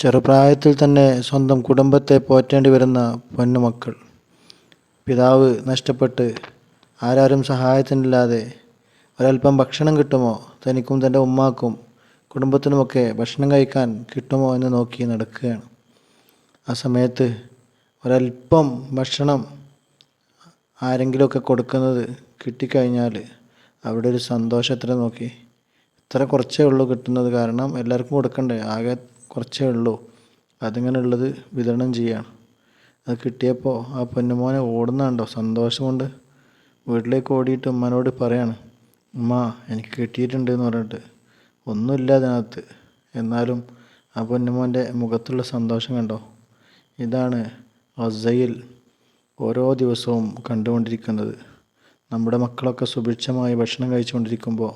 ചെറുപ്രായത്തിൽ തന്നെ സ്വന്തം കുടുംബത്തെ പോറ്റേണ്ടി വരുന്ന പൊന്നുമക്കൾ. പിതാവ് നഷ്ടപ്പെട്ട് ആരാരും സഹായത്തിനില്ലാതെ ഒരല്പം ഭക്ഷണം കിട്ടുമോ? തനിക്കും തന്റെ ഉമ്മാക്കും കുടുംബത്തിനുമൊക്കെ ഭക്ഷണം കഴിക്കാൻ കിട്ടുമോ എന്ന് നോക്കി നടക്കുകയാണ്. ആ സമയത്ത് ഒരല്പം ഭക്ഷണം ആരെങ്കിലുമൊക്കെ കൊടുക്കുന്നത് കിട്ടിക്കഴിഞ്ഞാൽ അവിടെ ഒരു സന്തോഷത്തിന് നോക്കി. ഇത്ര കുറച്ചേ ഉള്ളൂ കിട്ടുന്നത്. കാരണം എല്ലാവർക്കും കൊടുക്കണ്ടേ? ആകെ കുറച്ചേ ഉള്ളൂ. അതിങ്ങനെ ഉള്ളത് വിതരണം ചെയ്യാണ്. അത് കിട്ടിയപ്പോൾ ആ പൊന്നുമോനെ ഓടുന്നുണ്ടോ സന്തോഷം കൊണ്ട് വീട്ടിലേക്ക് ഓടിയിട്ട് ഉമ്മനോട് പറയാണ് ഉമ്മ എനിക്ക് കിട്ടിയിട്ടുണ്ട് എന്ന് പറഞ്ഞിട്ട് ഒന്നുമില്ല അതിനകത്ത്. എന്നാലും ആ പൊന്നുമോന്റെ മുഖത്തുള്ള സന്തോഷം കണ്ടോ? ഇതാണ് ഒസയിൽ ഓരോ ദിവസവും കണ്ടുകൊണ്ടിരിക്കുന്നത്. നമ്മുടെ മക്കളൊക്കെ സുഭിക്ഷമായി ഭക്ഷണം കഴിച്ചുകൊണ്ടിരിക്കുമ്പോൾ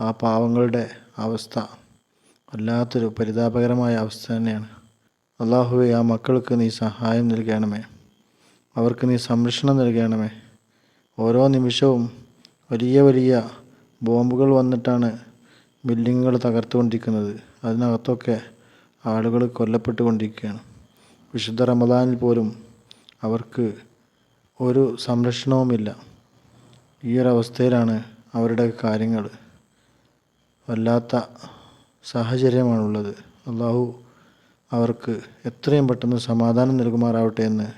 ആ പാവങ്ങളുടെ അവസ്ഥ വല്ലാത്തൊരു പരിതാപകരമായ അവസ്ഥ തന്നെയാണ്. അള്ളാഹുവെ ആ മക്കൾക്ക് നീ സഹായം നൽകണമേ. അവർക്ക് നീ സംരക്ഷണം നൽകണമേ. ഓരോ നിമിഷവും വലിയ വലിയ ബോംബുകൾ വന്നിട്ടാണ് ബിൽഡിങ്ങുകൾ തകർത്തുകൊണ്ടിരിക്കുന്നത്. അതിനകത്തൊക്കെ ആളുകൾ കൊല്ലപ്പെട്ടുകൊണ്ടിരിക്കുകയാണ്. വിശുദ്ധ റമദാനിൽ പോലും അവർക്ക് ഒരു സംരക്ഷണവുമില്ല. ഈ ഒരു അവസ്ഥയിലാണ് അവരുടെ കാര്യങ്ങൾ. വല്ലാത്ത സാഹചര്യമാണുള്ളത്. അള്ളാഹു അവർക്ക് എത്രയും പെട്ടെന്ന് സമാധാനം നൽകുമാറാവട്ടെ എന്ന്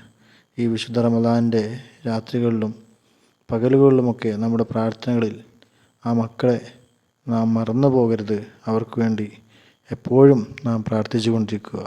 ഈ വിശുദ്ധ റമദാന്റെ രാത്രികളിലും പകലുകളിലുമൊക്കെ നമ്മുടെ പ്രാർത്ഥനകളിൽ ആ മക്കളെ നാം മറന്നു പോകരുത് അവർക്ക് വേണ്ടി എപ്പോഴും നാം പ്രാർത്ഥിച്ചു കൊണ്ടിരിക്കുക